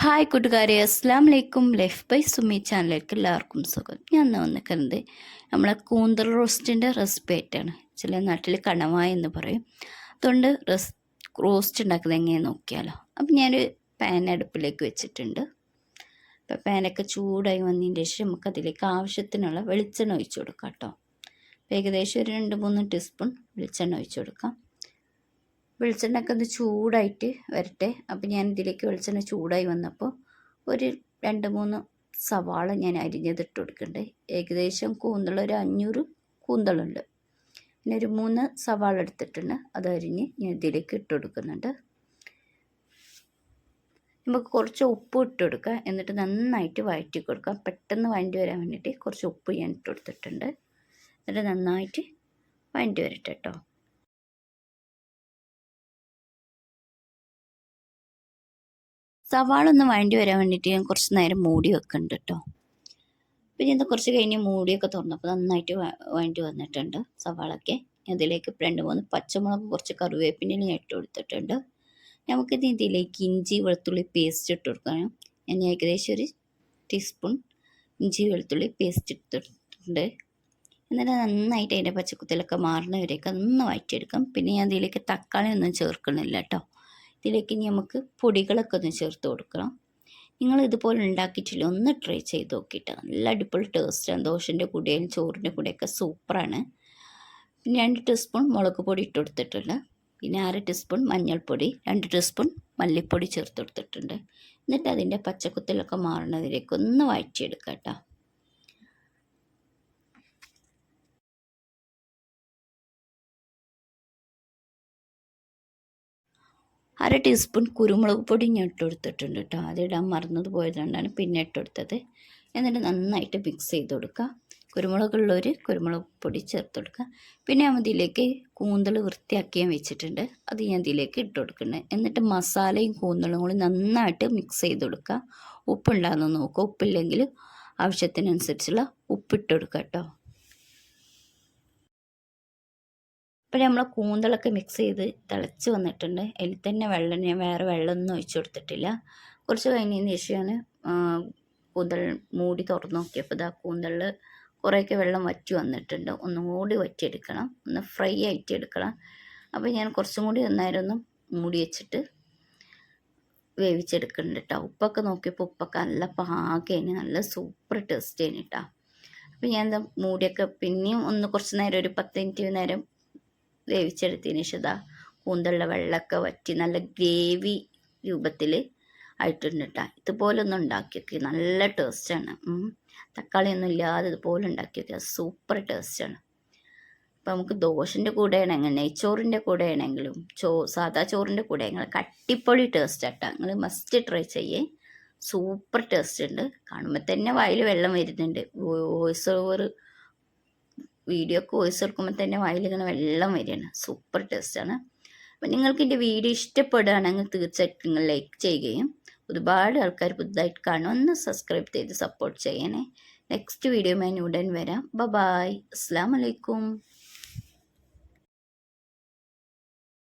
Hi കൂട്ടുകാരെ. അസ്സാം വലൈക്കും ലൈഫ് ബൈ സുമി ചാനലിലേക്ക് എല്ലാവർക്കും സുഖം ഞാൻ ഇന്ന് വന്നിരിക്കുന്നത് നമ്മളെ കൂന്തൽ റോസ്റ്റിന്റെ റെസിപ്പി ആയിട്ടാണ്. ചില നാട്ടിൽ കണവ എന്ന് പറയും. അതുകൊണ്ട് റെസ് റോസ്റ്റ് ഉണ്ടാക്കുന്നത് എങ്ങനെയാണ് നോക്കിയാലോ. അപ്പം ഞാനൊരു പാൻ അടുപ്പിലേക്ക് വെച്ചിട്ടുണ്ട്. അപ്പോൾ പാനൊക്കെ ചൂടായി വന്നതിന് ശേഷം നമുക്ക് അതിലേക്ക് ആവശ്യത്തിനുള്ള വെളിച്ചെണ്ണ ഒഴിച്ചു കൊടുക്കാം കേട്ടോ. ഏകദേശം ഒരു രണ്ട് മൂന്ന് ടീസ്പൂൺ വെളിച്ചെണ്ണ ഒഴിച്ചു കൊടുക്കാം. വെളിച്ചെണ്ണയൊക്കെ ഒന്ന് ചൂടായിട്ട് വരട്ടെ. അപ്പോൾ ഞാൻ ഇതിലേക്ക് വെളിച്ചെണ്ണ ചൂടായി വന്നപ്പോൾ ഒരു രണ്ട് മൂന്ന് സവാള ഞാൻ അരിഞ്ഞതിട്ട് കൊടുക്കണ്ടേ. ഏകദേശം കൂന്തൾ ഒരു അഞ്ഞൂറ് കൂന്തളുണ്ട്. പിന്നെ ഒരു മൂന്ന് സവാള എടുത്തിട്ടുണ്ട്. അത് അരിഞ്ഞ് ഞാൻ ഇതിലേക്ക് ഇട്ട് കൊടുക്കുന്നുണ്ട്. നമുക്ക് കുറച്ച് ഉപ്പ് ഇട്ട് കൊടുക്കുക എന്നിട്ട് നന്നായിട്ട് വഴറ്റി കൊടുക്കാം. പെട്ടെന്ന് വഴണ്ടി വരാൻ വേണ്ടിയിട്ട് കുറച്ച് ഉപ്പ് ഞാൻ ഇട്ട് കൊടുത്തിട്ടുണ്ട്. എന്നിട്ട് നന്നായിട്ട് വഴണ്ടി വരട്ടെ കേട്ടോ സവാള ഒന്ന് വഴണ്ടി വരാൻ വേണ്ടിയിട്ട് ഞാൻ കുറച്ച് നേരം മൂടി വെക്കുന്നുണ്ട് കേട്ടോ പിന്നെ ഇത് കുറച്ച് കഴിഞ്ഞ് മൂടിയൊക്കെ തുറന്നപ്പോൾ നന്നായിട്ട് വഴണ്ടി വന്നിട്ടുണ്ട് സവാളൊക്കെ. അതിലേക്ക് രണ്ട് മൂന്ന് പച്ചമുളക് കുറച്ച് കറിവേപ്പിന്റെ ഞാൻ ഇട്ട് കൊടുത്തിട്ടുണ്ട്. നമുക്കിത് ഇതിലേക്ക് ഇഞ്ചി വെളുത്തുള്ളി പേസ്റ്റ് ഇട്ട് കൊടുക്കണം ഞാൻ ഏകദേശം ഒരു ടീസ്പൂൺ ഇഞ്ചി വെളുത്തുള്ളി പേസ്റ്റ് ഇട്ടിട്ടുണ്ട്. എന്നിട്ട് നന്നായിട്ട് അതിന്റെ പച്ചക്കുത്തിലൊക്കെ മാറുന്നവരെയൊക്കെ ഒന്ന് വഴറ്റിയെടുക്കാം. പിന്നെ ഞാൻ ഇതിലേക്ക് തക്കാളി ഒന്നും ചേർക്കണില്ല കേട്ടോ ഇതിലേക്ക് ഇനി നമുക്ക് പൊടികളൊക്കെ ഒന്ന് ചേർത്ത് കൊടുക്കണം. നിങ്ങൾ ഇതുപോലെ ഉണ്ടാക്കിയിട്ടില്ല? ഒന്ന് ട്രൈ ചെയ്ത് നോക്കിയിട്ട്. നല്ല അടിപൊളി ടേസ്റ്റാണ് ദോശന്റെ കൂടെയും ചോറിന്റെ കൂടെയൊക്കെ സൂപ്പറാണ് പിന്നെ രണ്ട് ടീസ്പൂൺ മുളക് പൊടി ഇട്ട് കൊടുത്തിട്ടുണ്ട്. പിന്നെ അര ടീസ്പൂൺ മഞ്ഞൾപ്പൊടി രണ്ട് ടീസ്പൂൺ മല്ലിപ്പൊടി ചേർത്ത് കൊടുത്തിട്ടുണ്ട്. എന്നിട്ട് അതിന്റെ പച്ചക്കുത്തലൊക്കെ മാറുന്നതിലേക്ക് ഒന്ന് വഴറ്റിയെടുക്കാം കേട്ടോ. അര ടീസ്പൂൺ കുരുമുളക് പൊടി ഞാൻ ഇട്ട് കൊടുത്തിട്ടുണ്ട് കേട്ടോ ഇടാൻ മറന്നത് പോയതുകൊണ്ടാണ് പിന്നെ ഇട്ട് കൊടുത്തത്. എന്നിട്ട് നന്നായിട്ട് മിക്സ് ചെയ്ത് കൊടുക്കുക. കുരുമുളകുള്ളവർ കുരുമുളക് പൊടി ചേർത്ത് കൊടുക്കുക. പിന്നെ ഞാൻ കൂന്തൽ വൃത്തിയാക്കി ഞാൻ വെച്ചിട്ടുണ്ട്. അത് ഞാൻ ഇതിലേക്ക് ഇട്ട് കൊടുക്കുന്നത് എന്നിട്ട് മസാലയും കൂന്തളും കൂടി നന്നായിട്ട് മിക്സ് ചെയ്ത് കൊടുക്കുക. ഉപ്പുണ്ടാകുന്ന നോക്കുക. ഉപ്പില്ലെങ്കിൽ ആവശ്യത്തിനനുസരിച്ചുള്ള ഉപ്പിട്ട് കൊടുക്കുക കേട്ടോ അപ്പോൾ നമ്മൾ കൂന്തളൊക്കെ മിക്സ് ചെയ്ത് തിളച്ച് വന്നിട്ടുണ്ട്. അതിൽ തന്നെ വെള്ളം ഞാൻ വേറെ വെള്ളമൊന്നും ഒഴിച്ചു കൊടുത്തിട്ടില്ല. കുറച്ച് കഴിഞ്ഞതിന് ശേഷമാണ് കൂന്തൽ മൂടി തുറന്ന് നോക്കിയപ്പോൾ ഇതാ കൂന്തളിൽ കുറേയൊക്കെ വെള്ളം വറ്റി വന്നിട്ടുണ്ട്. ഒന്നും കൂടി വറ്റിയെടുക്കണം. ഒന്ന് ഫ്രൈ ആയിട്ട് എടുക്കണം. അപ്പോൾ ഞാൻ കുറച്ചും കൂടി ഒന്നേരം ഒന്ന് മൂടി വെച്ചിട്ട് വേവിച്ചെടുക്കുന്നുണ്ട് കേട്ടോ. ഉപ്പൊക്കെ നോക്കിയപ്പോൾ ഉപ്പൊക്കെ നല്ല പാകേന് നല്ല സൂപ്പർ ടേസ്റ്റ് ആണ് കേട്ടോ. അപ്പോൾ ഞാൻ എന്താ മൂടിയൊക്കെ പിന്നെയും ഒന്ന് കുറച്ച് നേരം ഒരു പത്ത് മിനിറ്റ് നേരം വേവിച്ചെടുത്തതിന് ശേഷം ഇതാ കൂന്തളിലെ വെള്ളമൊക്കെ വറ്റി നല്ല ഗ്രേവി രൂപത്തിൽ ആയിട്ടുണ്ട് കേട്ടോ. ഇതുപോലെ ഒന്ന് ഉണ്ടാക്കി നോക്കി നല്ല ടേസ്റ്റാണ് തക്കാളി ഒന്നും ഇല്ലാതെ ഇതുപോലെ ഉണ്ടാക്കി നോക്കിയാൽ സൂപ്പർ ടേസ്റ്റാണ് അപ്പോൾ നമുക്ക് ദോശന്റെ കൂടെ ആണെങ്കിൽ നെയ്ച്ചോറിന്റെ കൂടെ ആണെങ്കിലും ചോ സാദാ ചോറിന്റെ കൂടെ ആണെങ്കിലും കട്ടിപ്പൊളി ടേസ്റ്റ് ആട്ടോ നിങ്ങൾ മസ്റ്റ് ട്രൈ ചെയ്യേ. സൂപ്പർ ടേസ്റ്റ് ഉണ്ട്. കാണുമ്പോൾ തന്നെ വായിൽ വെള്ളം വരുന്നുണ്ട്. വോയിസ് ഓവർ വീഡിയോ ഒക്കെ വോയിസ് എടുക്കുമ്പോൾ തന്നെ വായിലിങ്ങനെ വെള്ളം വരികയാണ്. സൂപ്പർ ടേസ്റ്റാണ് അപ്പം നിങ്ങൾക്ക് എന്റെ വീഡിയോ ഇഷ്ടപ്പെടുകയാണെങ്കിൽ തീർച്ചയായിട്ടും നിങ്ങൾ ലൈക്ക് ചെയ്യുകയും ഒരുപാട് ആൾക്കാർ പുതുതായിട്ട് കാണും ഒന്ന് സബ്സ്ക്രൈബ് ചെയ്ത് സപ്പോർട്ട് ചെയ്യണേ. നെക്സ്റ്റ് വീഡിയോ ഞാൻ ഉടൻ വരാം. ബ ബായ് അസ്സാം വലൈക്കും